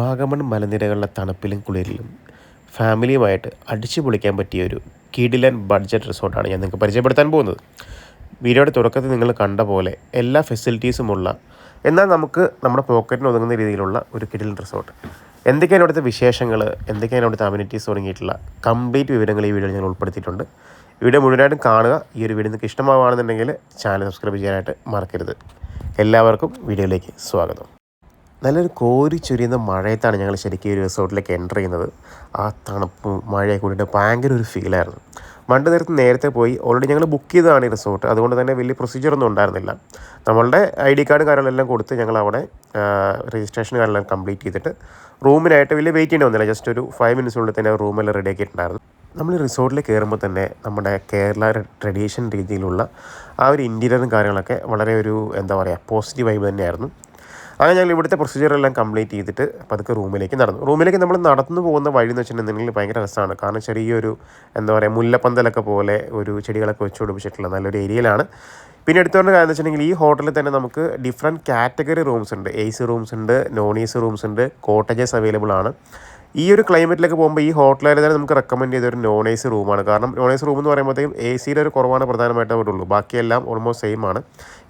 വാഗമൺ മലനിരകളിലെ തണുപ്പിലും കുളിരിലും ഫാമിലിയുമായിട്ട് അടിച്ചു പൊളിക്കാൻ പറ്റിയ ഒരു കിഡിലൻ ബഡ്ജറ്റ് റിസോർട്ടാണ് ഞാൻ നിങ്ങൾക്ക് പരിചയപ്പെടുത്താൻ പോകുന്നത്. വീഡിയോയുടെ തുടക്കത്തിൽ നിങ്ങൾ കണ്ട പോലെ എല്ലാ ഫെസിലിറ്റീസുമുള്ള എന്നാൽ നമുക്ക് നമ്മുടെ പോക്കറ്റിന് ഒതുങ്ങുന്ന രീതിയിലുള്ള ഒരു കിഡിലൻ റിസോർട്ട്. എന്തൊക്കെയാണ് ഇവിടുത്തെ വിശേഷങ്ങൾ എന്തൊക്കെയാണ് ഇവിടുത്തെ അമ്യൂണിറ്റീസ് തുടങ്ങിയിട്ടുള്ള? കംപ്ലീറ്റ് വിവരങ്ങൾ ഈ വീഡിയോയിൽ ഞാൻ ഉൾപ്പെടുത്തിയിട്ടുണ്ട്. വീഡിയോ മുഴുവനായിട്ടും കാണുക. ഈ ഒരു വീഡിയോ നിങ്ങൾക്ക് ഇഷ്ടമാവുകയാണെന്നുണ്ടെങ്കിൽ ചാനൽ സബ്സ്ക്രൈബ് ചെയ്യാനായിട്ട് മറക്കരുത്. എല്ലാവർക്കും വീഡിയോയിലേക്ക് സ്വാഗതം. നല്ലൊരു കോരി ചൊരിയുന്ന മഴയത്താണ് ഞങ്ങൾ ശരിക്കും ഒരു റിസോർട്ടിലേക്ക് എന്റർ ചെയ്യുന്നത്. ആ തണുപ്പും മഴയൊക്കെ കൂടിയിട്ട് ഭയങ്കര ഒരു ഫീലായിരുന്നു മണ്ട് നേരത്ത് നേരത്തെ പോയി ഓൾറെഡി ഞങ്ങൾ ബുക്ക് ചെയ്തതാണ് ഈ റിസോർട്ട്. അതുകൊണ്ട് തന്നെ വലിയ പ്രൊസീജിയർ ഒന്നും ഉണ്ടായിരുന്നില്ല. നമ്മളുടെ ഐ ഡി കാർഡും കാര്യങ്ങളെല്ലാം കൊടുത്ത് ഞങ്ങൾ അവിടെ രജിസ്ട്രേഷൻ കാര്യങ്ങളും കംപ്ലീറ്റ് ചെയ്തിട്ട് റൂമിനായിട്ട് വലിയ വെയിറ്റ് ചെയ്യേണ്ടി വന്നില്ല. ജസ്റ്റ് ഒരു ഫൈവ് മിനിറ്റ്സിനുള്ളിൽ തന്നെ റൂമെല്ലാം റെഡി ആക്കിയിട്ടുണ്ടായിരുന്നു. നമ്മൾ റിസോർട്ടിൽ കയറുമ്പോൾ തന്നെ നമ്മുടെ കേരള ട്രഡീഷൻ രീതിയിലുള്ള ആ ഒരു ഇന്റീരിയറും കാര്യങ്ങളൊക്കെ വളരെ ഒരു എന്താ പറയുക പോസിറ്റീവ് വൈബ് തന്നെയായിരുന്നു. അങ്ങനെ ഞങ്ങൾ ഇവിടുത്തെ പ്രൊസീജിയർ എല്ലാം കംപ്ലീറ്റ് ചെയ്തിട്ട് പതുക്കെ റൂമിലേക്ക് നടന്നു. റൂമിലേക്ക് നമ്മൾ നടന്നു പോകുന്ന വഴി എന്ന് വെച്ചിട്ടുണ്ടെങ്കിൽ ഭയങ്കര രസമാണ്. കാരണം ചെറിയൊരു എന്താ പറയുക മുല്ലപ്പന്തലൊക്കെ പോലെ ഒരു ചെടികളൊക്കെ വെച്ച് പിടിപ്പിച്ചിട്ടുള്ള നല്ലൊരു ഏരിയയിലാണ് പിന്നെ എടുത്തുകൊണ്ട് കാര്യം വെച്ചിട്ടുണ്ടെങ്കിൽ ഈ ഹോട്ടലിൽ തന്നെ നമുക്ക് ഡിഫറെന്റ് കാറ്റഗറി റൂംസ് ഉണ്ട്. എ സി റൂംസ് ഉണ്ട് നോൺ എ സി റൂംസ് ഉണ്ട് കോട്ടേജസ് അവൈലബിൾ ആണ്. ഈ ഒരു ക്ലൈമറ്റിലേക്ക് പോകുമ്പോൾ ഈ ഹോട്ടലിൽ തന്നെ നമുക്ക് റെക്കമെൻഡ് ചെയ്ത ഒരു നോൺ എ സി റൂമാണ്. കാരണം നോൺ എ സി റൂം എന്ന് പറയുമ്പോഴത്തേക്കും എ സിയുടെ ഒരു കുറവാണ് പ്രധാനമായിട്ട് അവിടെ ഉള്ളൂ ബാക്കിയെല്ലാം ഓൾമോസ്റ്റ് സെയിം ആണ്.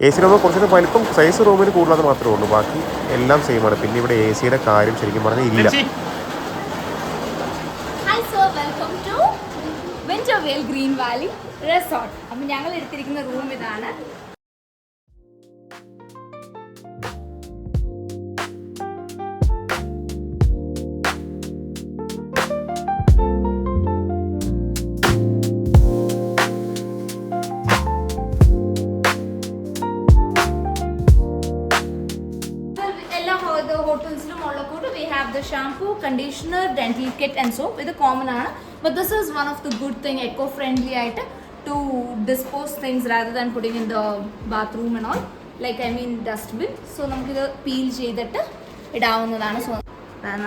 എ സി റൂം കുറച്ചുകൂടി വലിപ്പം സൈസ് റൂമിന് കൂടുതലെന്ന് മാത്രമേ ഉള്ളൂ. ബാക്കി എല്ലാം സെയിം ആണ്. പിന്നെ ഇവിടെ എ സിയുടെ കാര്യം ശരിക്കും പറഞ്ഞാൽ ഇല്ല. Hi sir welcome to Venturevale Green Valley Resort അപ്പം ഞങ്ങൾ എടുത്തിരിക്കുന്ന റൂം ഇതാണ്. Conditioner dental kit and soap ഇത് കോമൺ ആണ്. But this is one of the good thing eco friendly ആയിട്ട് to dispose things rather than putting in the bathroom and all like I mean dustbin so നമുക്കിത് peel ചെയ്തിട്ട് ഇടാവുന്നതാണ്. So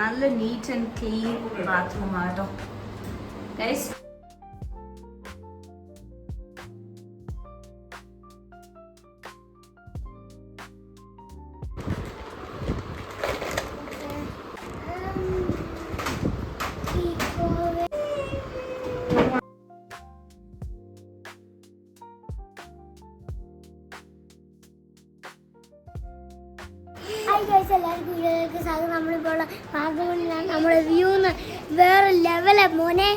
നല്ല neat and clean bathroom ആട്ടോ. Guys എല്ലാവർക്കും സാധനം നമ്മളിപ്പോൾ ഉള്ള വാഗമണിലാണ് നമ്മുടെ വ്യൂന്ന് വേറെ ലെവലാ മോനെ.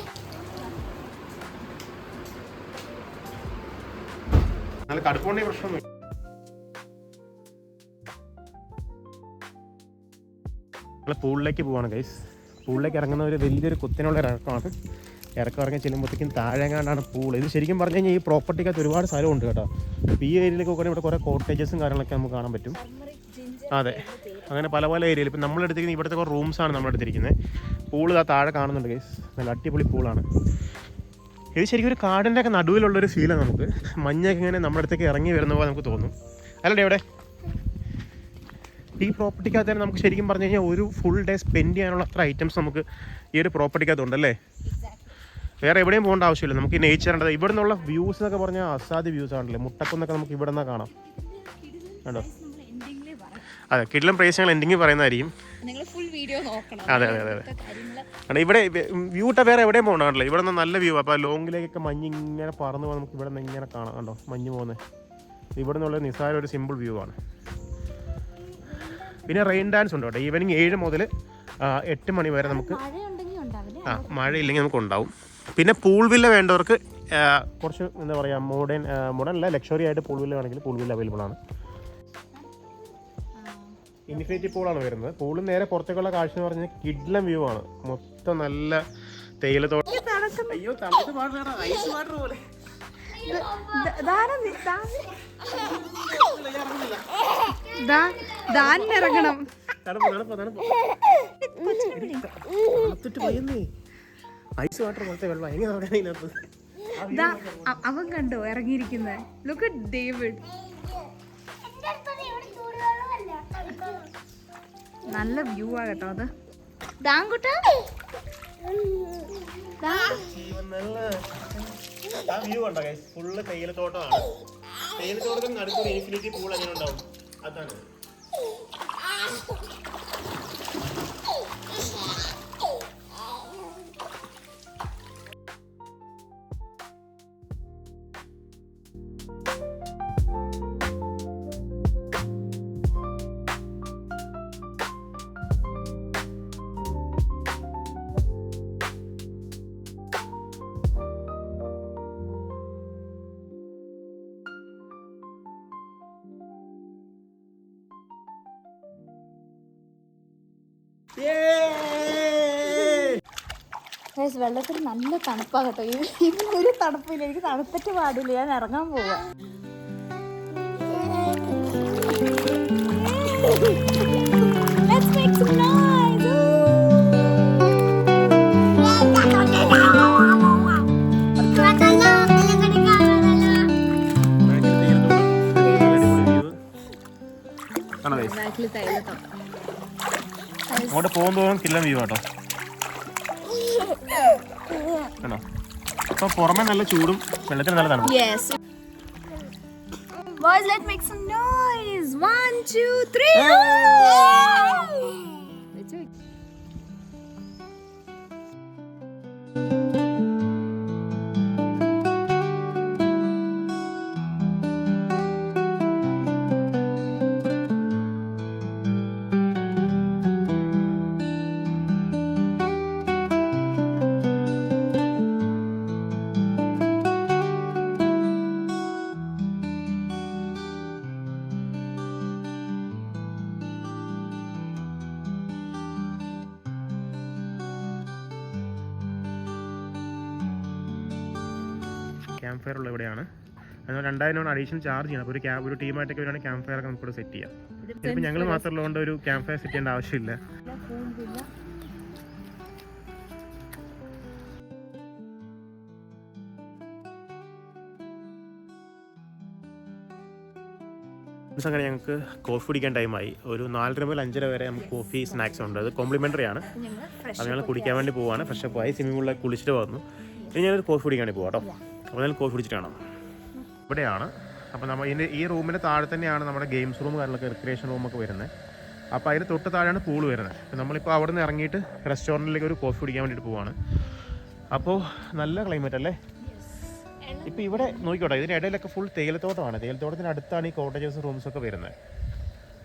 നമ്മൾ പൂളിലേക്ക് പോവാണ് ഗൈസ് പൂളിലേക്ക് ഇറങ്ങുന്ന ഒരു വലിയൊരു കുത്തിനുള്ള ഒരു ഇറക്കമാണ്. ഇറക്കം ഇറങ്ങി ചെല്ലുമ്പോഴത്തേക്കും താഴെങ്ങാണ്ടാണ് പൂൾ ഇത് ശരിക്കും പറഞ്ഞു കഴിഞ്ഞാൽ ഈ പ്രോപ്പർട്ടിക്കകത്ത് ഒരുപാട് സ്ഥലമുണ്ട് കേട്ടോ. അപ്പോൾ ഈ ഏരിയയിലേക്ക് നോക്കുകയാണെങ്കിൽ ഇവിടെ കുറേ കോട്ടേജസും കാര്യങ്ങളൊക്കെ നമുക്ക് കാണാൻ പറ്റും. അതെ. അങ്ങനെ പല പല ഏരിയയിൽ ഇപ്പം നമ്മളെടുത്തിരിക്കുന്ന ഇവിടുത്തെ കുറേ റൂംസാണ് നമ്മളെടുത്തിരിക്കുന്നത് പൂൾ ഇതാ താഴെ കാണുന്നുണ്ട് ഗൈസ് നല്ല അടിപൊളി പൂളാണ് ഇത് ശരിക്കും ഒരു കാടിന്റെ ഒക്കെ നടുവിലുള്ളൊരു ഫീലാണ് നമുക്ക്. മഞ്ഞൊക്കെ ഇങ്ങനെ നമ്മുടെ അടുത്തേക്ക് ഇറങ്ങി വരുന്ന പോലെ നമുക്ക് തോന്നും. അല്ലേ ഇവിടെ ഈ പ്രോപ്പർട്ടിക്കകത്ത് തന്നെ നമുക്ക് ശരിക്കും പറഞ്ഞു കഴിഞ്ഞാൽ ഒരു ഫുൾ ഡേ സ്പെൻഡ് ചെയ്യാനുള്ള അത്ര ഐറ്റംസ് നമുക്ക് ഈ ഒരു പ്രോപ്പർട്ടിക്കകത്ത് ഉണ്ടല്ലേ വേറെ എവിടെയും പോകേണ്ട ആവശ്യമില്ല. നമുക്ക് ഉണ്ടത് ഇവിടെ നിന്നുള്ള വ്യൂസ് എന്നൊക്കെ പറഞ്ഞാൽ അസാധ്യ വ്യൂസ് ആണല്ലേ? മുട്ടക്കുന്നൊക്കെ നമുക്ക് ഇവിടെ നിന്നാണ് കാണാം. കണ്ടോ? അതെ കിടിലം പ്രൈസ് ഞങ്ങൾ എൻഡിങ്ങിൽ പറയുന്നതായിരിക്കും. നിങ്ങൾ ഫുൾ വീഡിയോ നോക്കണം. അതെ അതെ അതെ അതെ. ഇവിടെ വ്യൂ ഇട്ട വേറെ എവിടെയും പോകണമല്ലോ ഇവിടെ നിന്ന് നല്ല വ്യൂ അപ്പോൾ ലോങ്ങിലേക്കൊക്കെ മഞ്ഞ് ഇങ്ങനെ പറന്ന് പോകാൻ നമുക്ക് ഇവിടെ നിന്ന് ഇങ്ങനെ കാണാം. കണ്ടോ? മഞ്ഞ് പോകുന്നത് ഇവിടെ നിന്നുള്ള നിസ്സാര ഒരു സിമ്പിൾ വ്യൂ ആണ്. പിന്നെ റെയിൻ ഡാൻസ് ഉണ്ട്? കേട്ടോ ഈവനിങ് ഏഴ് മുതൽ എട്ട് മണി വരെ നമുക്ക് ആ ഉണ്ടാവില്ല? ആ മഴയില്ലെങ്കിൽ നമുക്ക് ഉണ്ടാവും. പിന്നെ പൂൾ വില്ല വേണ്ടവർക്ക് കുറച്ച് എന്താ പറയുക മോഡേൺ മോഡേൺ അല്ല ലക്ഷറി ആയിട്ട് പൂൾ വില്ല വേണമെങ്കിൽ പൂൾ വില്ല അവൈലബിൾ ആണ്. ഇൻഫിനിറ്റി പൂളാണ് വരുന്നത്. പൂളിൽ നേരെ പുറത്തേക്കുള്ള കാഴ്ച എന്ന് പറഞ്ഞാൽ കിഡ്ലം വ്യൂ ആണ്. മൊത്തം നല്ല തേയിലത്തോട്ടം അയ്യോ തണുത്ത് ഐസ് വാട്ടർ പോലെ. ഇറങ്ങണം. തണുപ്പ് തണുപ്പ് തണുപ്പ്. തണുത്തിട്ട് പോയെന്നേ. ഐസ് വാട്ടർ പോലത്തെ വെള്ളം. എങ്ങനെ അവൻ കണ്ടോ ഇറങ്ങിയിരിക്കുന്നത് ലുക്ക് ഡേവിഡ് നല്ല വ്യൂ ആ കേട്ടോ അത്. ദാങ്കുട്ട? വ്യൂ ഉണ്ടോ ഫുള്ള് തേയിലത്തോട്ടമാണ്. തേയിലത്തോട്ടത്തിന് നടുക്കൊരു ഇൻഫിനിറ്റി പൂൾ എങ്ങനെ ഉണ്ടാവും? അതാണ്. വെള്ളത്തിന് നല്ല തണുപ്പാ കേട്ടോ. ഇന്ന് തണുപ്പില്ല. എനിക്ക് തണുത്തിട്ട് പാടില്ല. ഞാൻ ഇറങ്ങാൻ പോവാ. Let's make ബാക്കിൽ തൈലത്തോ അങ്ങോട്ട് പോകുന്നതോറും കില്ലം വ്യൂ കേട്ടോ അപ്പൊ പുറമെ നല്ല ചൂടും വെള്ളത്തിന് നല്ല തണുപ്പ്. Boys, let's make some noise. One, two, three. Camp fire ഉള്ള ഇവിടെയാണ്. അതിനാൽ രണ്ടായിരം രൂപ അഡീഷണൽ ചാർജ് ചെയ്യണം. അപ്പോൾ ഒരു ക്യാബ് ഒരു ടീമായിട്ടൊക്കെ വരികയാണെങ്കിൽ ക്യാമ്പ് ഫയർ ഒക്കെ നമുക്ക് സെറ്റ് ചെയ്യാം. ഇതിപ്പോൾ ഞങ്ങൾ മാത്രമുള്ളതുകൊണ്ട് ഒരു ക്യാമ്പ് ഫയർ സെറ്റ് ചെയ്യേണ്ട ആവശ്യമില്ല. അങ്ങനെ ഞങ്ങൾക്ക് കോഫി കുടിക്കാൻ ടൈമായി ഒരു നാലര മുതൽ അഞ്ചര വരെ നമുക്ക് കോഫി സ്നാക്സ് ഉണ്ട്. അത് കോംപ്ലിമെന്ററി ആണ്. അത് ഞങ്ങൾ കുടിക്കാൻ വേണ്ടി പോവാണ്. ഫ്രഷ് അപ്പ് ആയി. സ്വിമ്മിംഗ് പൂളിൽ കുളിച്ചിട്ട് വന്നു. ഇനി ഞാനൊരു കോഫി കുടിക്കാൻ വേണ്ടി പോകാം കേട്ടോ അപ്പോൾ കോഫി കുടിച്ചിട്ട് കാണാം ഇവിടെയാണ്. അപ്പോൾ നമ്മൾ ഇതിന്റെ ഈ റൂമിന്റെ താഴെ തന്നെയാണ് നമ്മുടെ ഗെയിംസ് റൂം കാര്യങ്ങളൊക്കെ റിക്രിയേഷൻ റൂമൊക്കെ വരുന്നത്. അപ്പോൾ അതിന് തൊട്ട് താഴെയാണ് പൂൾ വരുന്നത്. അപ്പോൾ നമ്മളിപ്പോൾ അവിടെ നിന്ന് ഇറങ്ങിയിട്ട് റെസ്റ്റോറന്റിലേക്ക് ഒരു കോഫി കുടിക്കാൻ വേണ്ടിയിട്ട് പോവാണ്. അപ്പോൾ നല്ല ക്ലൈമറ്റ് അല്ലേ? ഇപ്പോൾ ഇവിടെ നോക്കിക്കോട്ടെ ഇതിന്റെ ഇടയിലൊക്കെ ഫുൾ തേയിലത്തോട്ടമാണ്. തേയിലത്തോട്ടത്തിന് അടുത്താണ് ഈ കോട്ടേജസ് റൂംസ് ഒക്കെ വരുന്നത്.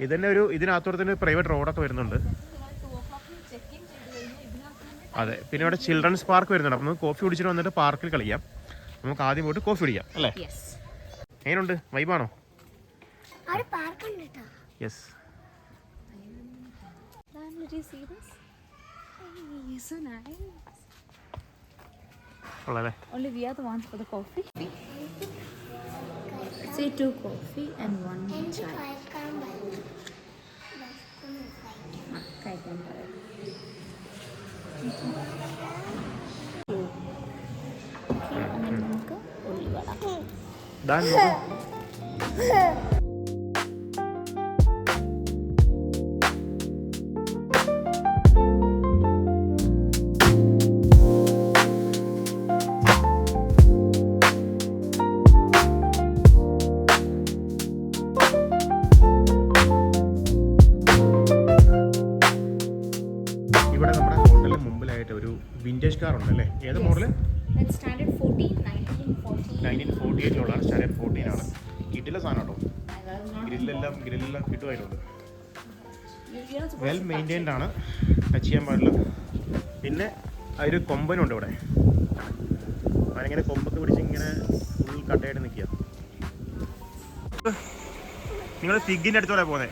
ഇതിന്റെ ഒരു ഇതിനകത്തോടെ തന്നെ പ്രൈവറ്റ് റോഡൊക്കെ വരുന്നുണ്ട്. അതെ പിന്നെ ഇവിടെ ചിൽഡ്രൻസ് പാർക്ക് വരുന്നുണ്ട്. അപ്പോൾ നമുക്ക് കോഫി കുടിച്ചിട്ട് വന്നിട്ട് പാർക്കിൽ കളിക്കാം. നമുക്ക് ആദ്യം പോയിട്ട് കോഫി കുടിക്കാം അല്ലേ? എങ്ങനെയുണ്ട് വൈബാണോ Thank you. ദാൻ ഇവിടെ വെൽ മെയിന്റൈൻഡ് ആണ്. ടച്ച് ചെയ്യാൻ പാടില്ല. പിന്നെ അതിൽ കൊമ്പനുണ്ട് ഇവിടെ. അവനിങ്ങനെ കൊമ്പൊക്കെ പിടിച്ച് ഇങ്ങനെ ഫുൾ കട്ടയായിട്ട് നിൽക്കുക നിങ്ങൾ ഫിഗിന്റെ അടുത്തോടെ പോകുന്നത്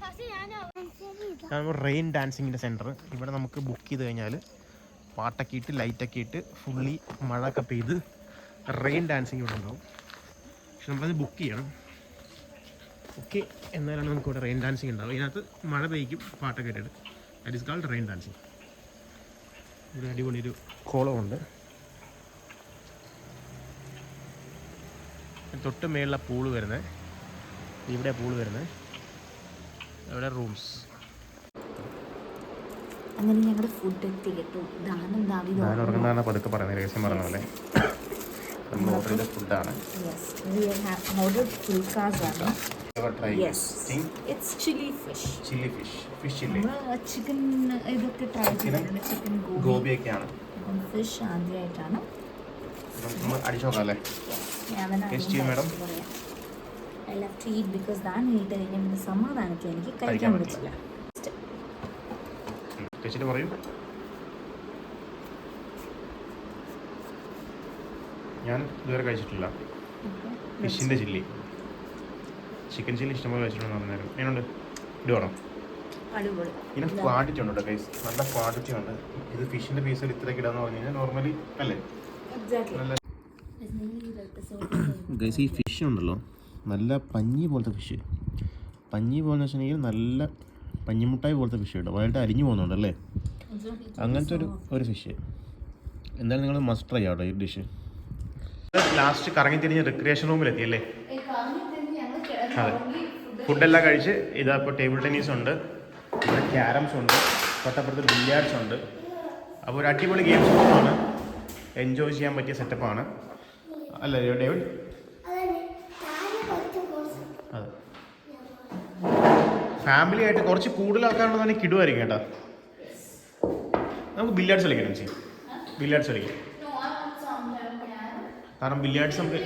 ഫസ്റ്റ് ഞാനോ? ശരി, ഇതാ. റെയിൻ ഡാൻസിങ്ങിന്റെ സെന്റർ ഇവിടെ നമുക്ക് ബുക്ക് ചെയ്ത് കഴിഞ്ഞാൽ പാട്ടൊക്കെ ഇട്ട് ലൈറ്റൊക്കെ ഇട്ട് ഫുള്ളി മഴ ഒക്കെ പെയ്ത് റെയിൻ ഡാൻസിങ് ഇവിടെ ഉണ്ടാവും. പക്ഷെ നമ്മളത് ബുക്ക് ചെയ്യണം. ഓക്കെ എന്നാലാണ് നമുക്ക് ഇവിടെ റെയിൻ ഡാൻസിങ് ഉണ്ടാവും ഇതിനകത്ത് മഴ പെയ്ക്കും പാട്ടൊക്കെ ഇട്ടിട്ട് that is called rain dancing ഇവിടെ അടിപൊളി ഒരു കോളമുണ്ട്. തൊട്ട് മേളിലെ പൂൾ വരുന്നത് ഇവിടെ പൂൾ വരുന്നത് ഇവിടെ റൂംസ് അങ്ങനെ ഞങ്ങളുടെ ഫുഡ് എത്തി കേട്ടോ ദാനം ദാവി ഞാൻ ഉറങ്ങുന്നതാണ് പതുക്കെ പറയുന്നത്. രഹസ്യം പറഞ്ഞ പോലെ നമ്മൾ ഓർഡർ ചെയ്ത ഫുഡാണ് ഓർഡർ ചിക്കൻ ഇതൊക്കെ ട്രൈ ചെയ്തിട്ടുണ്ട്. ചിക്കൻ ഒക്കെ ഗോപിയൊക്കെയാണ് ഫിഷ് ആദ്യമായിട്ടാണ്. I love to eat because than eat കഴിഞ്ഞാൽ പിന്നെ സമാധാനത്തിൽ എനിക്ക്. കഴിക്കാൻ പറ്റില്ല. ഞാൻ ഇതുവരെ കഴിച്ചിട്ടില്ല. ഫിഷിന്റെ ചില്ലി ചിക്കൻ ചില്ലി ഇഷ്ടംപോലെ കഴിച്ചിട്ടുണ്ടോ അന്നേരം എങ്ങനെയുണ്ട് ഇത് വേണം ഇതിന് ക്വാണ്ടിറ്റി ഉണ്ട് കേട്ടോ ഗൈസ് നല്ല ക്വാണ്ടിറ്റി ഉണ്ട്. ഇത് ഫിഷിന്റെ പീസിൽ ഇത്രയൊക്കെ ഇടാന്ന് പറഞ്ഞു കഴിഞ്ഞാൽ നോർമലി അല്ലേ? ഗൈസ് ഈ ഫിഷ് ഉണ്ടല്ലോ. നല്ല പഞ്ഞി പോലത്തെ ഫിഷ് പഞ്ഞി പോലെന്ന് വെച്ചിട്ടുണ്ടെങ്കിൽ നല്ല പഞ്ഞിമുട്ടായി പോലത്തെ ഫിഷ് കേട്ടോ. വൈകിട്ട് അരിഞ്ഞു പോകുന്നുണ്ട് അല്ലേ? അങ്ങനത്തെ ഒരു ഒരു ഫിഷ് എന്തായാലും നിങ്ങൾ മസ്റ്റ് ട്രൈ ആട്ടോ ഈ ഡിഷ് ലാസ്റ്റ് കറങ്ങി തിരിഞ്ഞ് റിക്രിയേഷൻ റൂമിലെത്തി അല്ലേ? അതെ. ഫുഡെല്ലാം കഴിച്ച് ഇതാ ഇപ്പോൾ ടേബിൾ ടെന്നീസ് ഉണ്ട്. ഇവിടെ ക്യാരംസ് ഉണ്ട്. തൊട്ടപ്പുറത്ത് ബില്ലിയാർഡ്സ് ഉണ്ട്. അപ്പോൾ ഒരു അടിപൊളി ഗെയിംസ് ആണ്. എൻജോയ് ചെയ്യാൻ പറ്റിയ സെറ്റപ്പാണ് അല്ലേ ഡേവിഡ്? അതെ. ഫാമിലി ആയിട്ട് കുറച്ച് കൂടുതൽ ആൾക്കാരുണ്ടെന്നാണ് കിടുമായിരിക്കും കേട്ടോ. നമുക്ക് ബില്ലിയാർഡ്സ് കളിക്കണം ചെയ്യും ബില്ലിയാർഡ്സ് കളിക്കാം. കാരണം ബില്ലിയാർഡ്സ് നമുക്ക്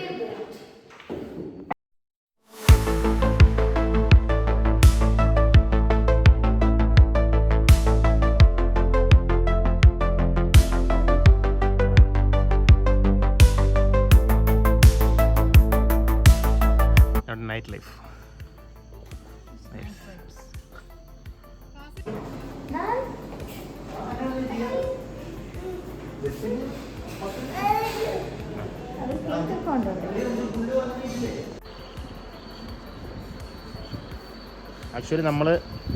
ആക്ച്വലി നമ്മൾ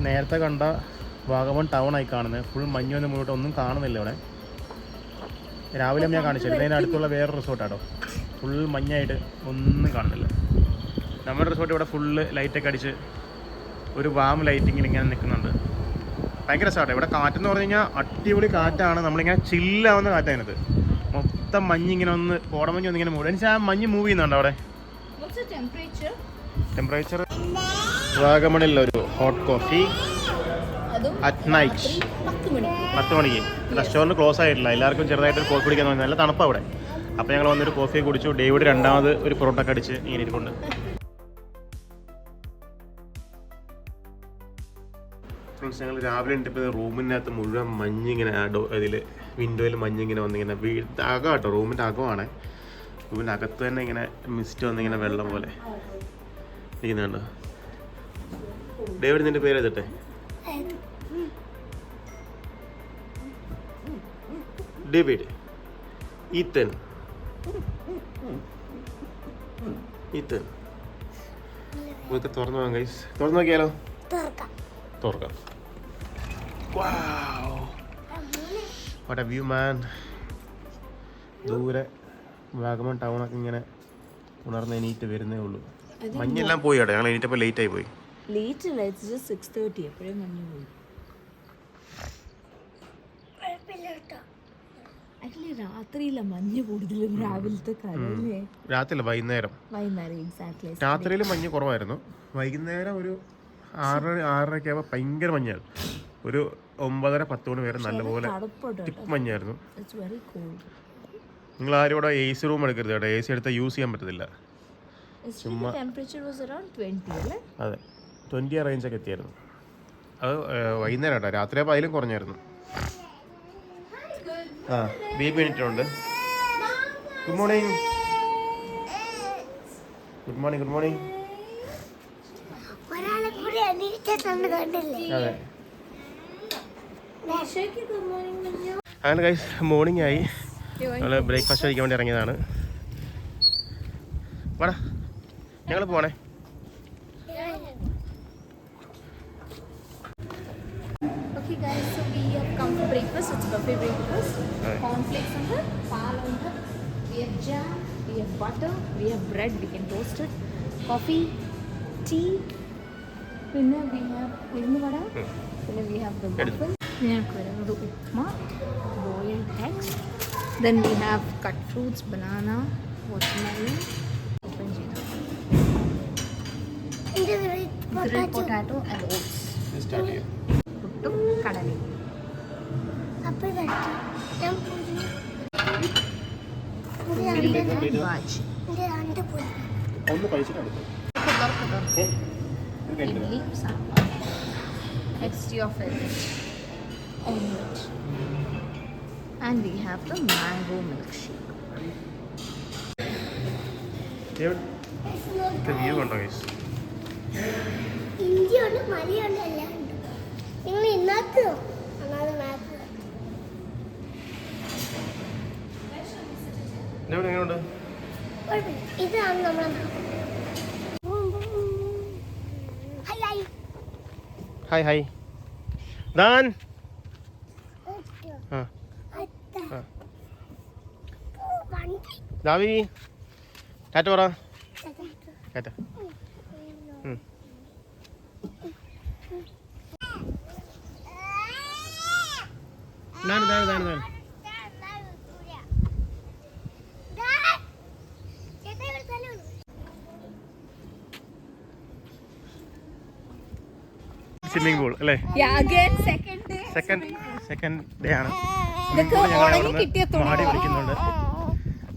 നേരത്തെ കണ്ട വാഗമൺ ടൗൺ ആയി കാണുന്നത് ഫുൾ മഞ്ഞ് വന്ന് മുന്നോട്ട് ഒന്നും കാണുന്നില്ല ഇവിടെ. രാവിലെ ഞാൻ കാണിച്ചില്ല ഇതിന്റെ അടുത്തുള്ള വേറെ റിസോർട്ടാട്ടോ ഫുൾ മഞ്ഞായിട്ട് ഒന്നും കാണുന്നില്ല. നമ്മുടെ റിസോർട്ട് ഇവിടെ ഫുള്ള് ലൈറ്റൊക്കെ അടിച്ച് ഒരു വാം ലൈറ്റിങ്ങിൽ ഇങ്ങനെ നിൽക്കുന്നുണ്ട്. ഭയങ്കര രസമാട്ടോ ഇവിടെ കാറ്റെന്ന് പറഞ്ഞു കഴിഞ്ഞാൽ അടിപൊളി കാറ്റാണ്. നമ്മളിങ്ങനെ ചില്ലാവുന്ന കാറ്റാണിത് മൊത്തം മഞ്ഞിങ്ങനെ ഒന്ന് കോടമഞ്ഞ് ഒന്ന് ഇങ്ങനെ മൂടി. എനിക്ക് ആ മഞ്ഞ് മൂവ് ചെയ്യുന്നുണ്ട് അവിടെ? ടെമ്പറേച്ചർ വാഗമണിൽ ഒരു ഹോട്ട് കോഫി അതും അറ്റ് നൈറ്റ് പത്ത് മണിക്ക്. റെസ്റ്റോറന്റ് ക്ലോസ് ആയിട്ടില്ല. എല്ലാവർക്കും ചെറുതായിട്ട് ഒരു കോഫി കുടിക്കാൻ തോന്നി. നല്ല തണുപ്പ് അവിടെ. അപ്പോൾ ഞങ്ങൾ വന്നൊരു കോഫി കുടിച്ചു. ഡേവിഡ് രണ്ടാമത് ഒരു പൊറോട്ട കടിച്ച് അടിച്ച് ഇങ്ങനെ ഇരിക്കുന്നുണ്ട് ഫ്രണ്ട്സ് ഞങ്ങൾ രാവിലെ ഉണ്ടിപ്പോൾ റൂമിനകത്ത് മുഴുവൻ മഞ്ഞിങ്ങനെ ഇതിൽ വിൻഡോയിൽ മഞ്ഞിങ്ങനെ വന്നിങ്ങനെ വീ അകം കേട്ടോ റൂമിന്റെ അകമാണ് റൂമിന്റെ അകത്ത് തന്നെ ഇങ്ങനെ മിസ്റ്റ് വന്നിങ്ങനെ വെള്ളം പോലെ. ഇരിക്കുന്നുണ്ടോ. ഡേവിഡ് നിന്റെ പേര് എഴുതട്ടെ? David Ethan. ഈത്തൻ. ഇതൊക്കെ തുറന്നു പോകാം ഗൈസ് തുറന്നു നോക്കിയാലോ? തുറക്കാം. വാട്ട് എ വ്യൂ മാൻ ദൂരെ വാഗമൺ ടൗണൊക്കെ ഇങ്ങനെ ഉണർന്ന് എണീറ്റ് വരുന്നേ ഉള്ളൂ. മഞ്ഞെല്ലാം പോയി അവിടെ ഞങ്ങൾ എണീറ്റപ്പോൾ ലേറ്റ് ആയി പോയി. ലേറ്റ് അല്ല ഇറ്റ്സ് ജസ്റ്റ് സിക്സ് തേർട്ടി എപ്പോഴേ മഞ്ഞ് പോയി ആക്ച്വലി രാത്രിയില്ല മഞ്ഞ് കൂടുതലും രാവിലത്തെ കാലല്ലേ രാത്രിയില്ല വൈകുന്നേരം. വൈകുന്നേരം എക്സാക്ട്ലി രാത്രിയിൽ മഞ്ഞ് കുറവായിരുന്നു. വൈകുന്നേരം ഒരു ആറര ആറരക്ക് ആകുമ്പോൾ ഭയങ്കര മഞ്ഞായിരുന്നു ഒരു ഒമ്പതര പത്ത് മണി വരെ നല്ലപോലെ ടിപ്പ് മഞ്ഞായിരുന്നു. നിങ്ങൾ ആരും ഇവിടെ എ സി റൂം എടുക്കരുത് കേട്ടോ. എ സി എടുത്താൽ യൂസ് ചെയ്യാൻ പറ്റത്തില്ല. ചുമ്മാ ടെമ്പറേച്ചർ വാസ് അറൌണ്ട് ട്വന്റി അല്ലേ? അതെ. ട്വന്റി റേഞ്ചൊക്കെ എത്തിയായിരുന്നു. അത് വൈകുന്നേരം കേട്ടോ രാത്രിയപ്പോൾ അതിലും കുറഞ്ഞായിരുന്നു. ആ baby എണീറ്റുണ്ട് good morning good morning good morning അതെ. ഗുഡ് മോർണിംഗ് മഞ്ഞു അങ്ങനെ ഗൈസ് മോർണിംഗ് ആയി. നമ്മൾ ബ്രേക്ക്ഫാസ്റ്റ് കഴിക്കാൻ വേണ്ടി ഇറങ്ങിയതാണ്. വാടാ. ഞങ്ങൾ പോണേ Okay guys, so we have come for breakfast. It's buffet breakfast. Right. Cornflakes under, pal under. We have jam, we have butter, we have bread, we can toast it. Coffee, tea. പിന്നെ we have ഉഴുന്ന് വട പിന്നെ we have the എടുത്തു. waffle. ഞങ്ങൾക്ക് വരുന്നത് upma boiled eggs. Then we have cut fruits, banana, watermelon. പുതിയ Green രണ്ട് and bhaji. എന്റെ രണ്ട് പുതിയ ഒന്ന് കഴിച്ചിട്ടാണ് തുറക്ക് തുറക്ക്. idli sambar next your favorite omelette and we have the mango milkshake view ഉണ്ടോ ഗൈസ് ഇഞ്ചിയുണ്ട് മലയുണ്ട് എല്ലാം ഉണ്ട് നിങ്ങൾ ഇന്നത്തെ അന്നാതെ ഇവിടെ എങ്ങനെയുണ്ട് ഇതാണ് ഹൈ ഹായ് ഹായ് ദാൻ ആ. ദാവി ടാറ്റ പറ. ടാറ്റ ദാൻ ദാൻ ദാൻ ദാൻ സ്വിമ്മിംഗ് പൂൾ അല്ലേ? സെക്കൻഡ് സെക്കൻഡ് ഡേ ആണ്. മാടി പിടിക്കുന്നുണ്ട്.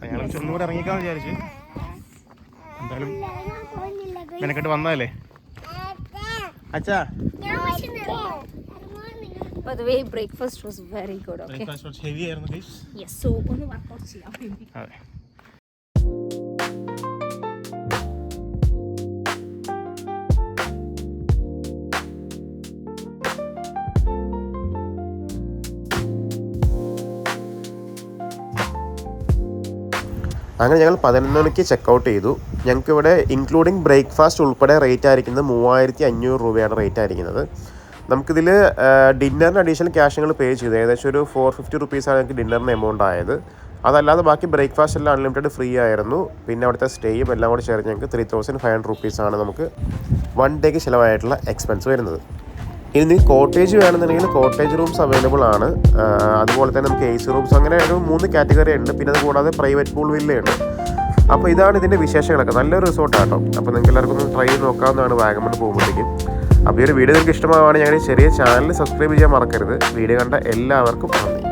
ഞങ്ങൾ ഒന്നുകൂടെ ഇറങ്ങിക്കാന്ന് വിചാരിച്ചു. എന്തായാലും മെനക്കെട്ട് വന്നതല്ലേ? അച്ഛാ. By the way breakfast was very good okay? Breakfast heavy ആയിരുന്നു ഗൈസ് yes so ഒന്ന് വർക്കൗട്ട് ചെയ്യാം അങ്ങനെ ഞങ്ങൾ പതിനൊന്ന് മണിക്ക് ചെക്കൗട്ട് ചെയ്തു. ഞങ്ങൾക്ക് ഇവിടെ ഇൻക്ലൂഡിങ് ബ്രേക്ക്ഫാസ്റ്റ് ഉൾപ്പെടെ റേറ്റ് ആയിരിക്കുന്നത് മൂവായിരത്തി അഞ്ഞൂറ് രൂപയാണ് റേറ്റ് ആയിരിക്കുന്നത്. നമുക്കിതിൽ ഡിന്നറിന് അഡീഷണൽ ക്യാഷ് ഞങ്ങൾ പേ ചെയ്തു. ഏകദേശം ഒരു ഫോർ ഫിഫ്റ്റി റുപ്പീസാണ് ഞങ്ങൾക്ക് ഡിന്നറിന് എമൗണ്ട് ആയത്. അതല്ലാതെ ബാക്കി ബ്രേക്ക്ഫാസ്റ്റ് എല്ലാം അൺലിമിറ്റഡ് ഫ്രീ ആയിരുന്നു. പിന്നെ അവിടുത്തെ സ്റ്റേയും എല്ലാം കൂടി ചേർന്ന് ഞങ്ങൾക്ക് ത്രീ തൗസൻഡ് ഫൈവ് ഹൺഡ്രഡ് റുപ്പീസാണ് നമുക്ക് വൺ ഡേക്ക് ചിലവായിട്ടുള്ള എക്സ്പെൻസ് വരുന്നത്. ഇനി നിങ്ങൾക്ക് കോട്ടേജ് വേണമെന്നുണ്ടെങ്കിൽ കോട്ടേജ് റൂംസ് അവൈലബിൾ ആണ്. അതുപോലെ തന്നെ നമുക്ക് എ സി റൂംസ് അങ്ങനെ ഒരു മൂന്ന് കാറ്റഗറി ഉണ്ട്. പിന്നെ അത് കൂടാതെ പ്രൈവറ്റ് പൂൾ വില്ലയുണ്ട് അപ്പോൾ ഇതാണ് ഇതിന്റെ വിശേഷങ്ങളൊക്കെ. നല്ലൊരു റിസോർട്ടാണ് കേട്ടോ അപ്പോൾ നിങ്ങൾക്ക് എല്ലാവർക്കും ഒന്ന് ട്രൈ ചെയ്ത് നോക്കാവുന്നതാണ് വാഗമൺ പോകുമ്പോഴത്തേക്കും. അപ്പോൾ ഈ ഒരു വീഡിയോ നിങ്ങൾക്ക് ഇഷ്ടമാവുകയാണെങ്കിൽ ഞങ്ങളുടെ ചെറിയ ചാനൽ സബ്സ്ക്രൈബ് ചെയ്യാൻ മറക്കരുത്. വീഡിയോ കണ്ട എല്ലാവർക്കും നന്ദി.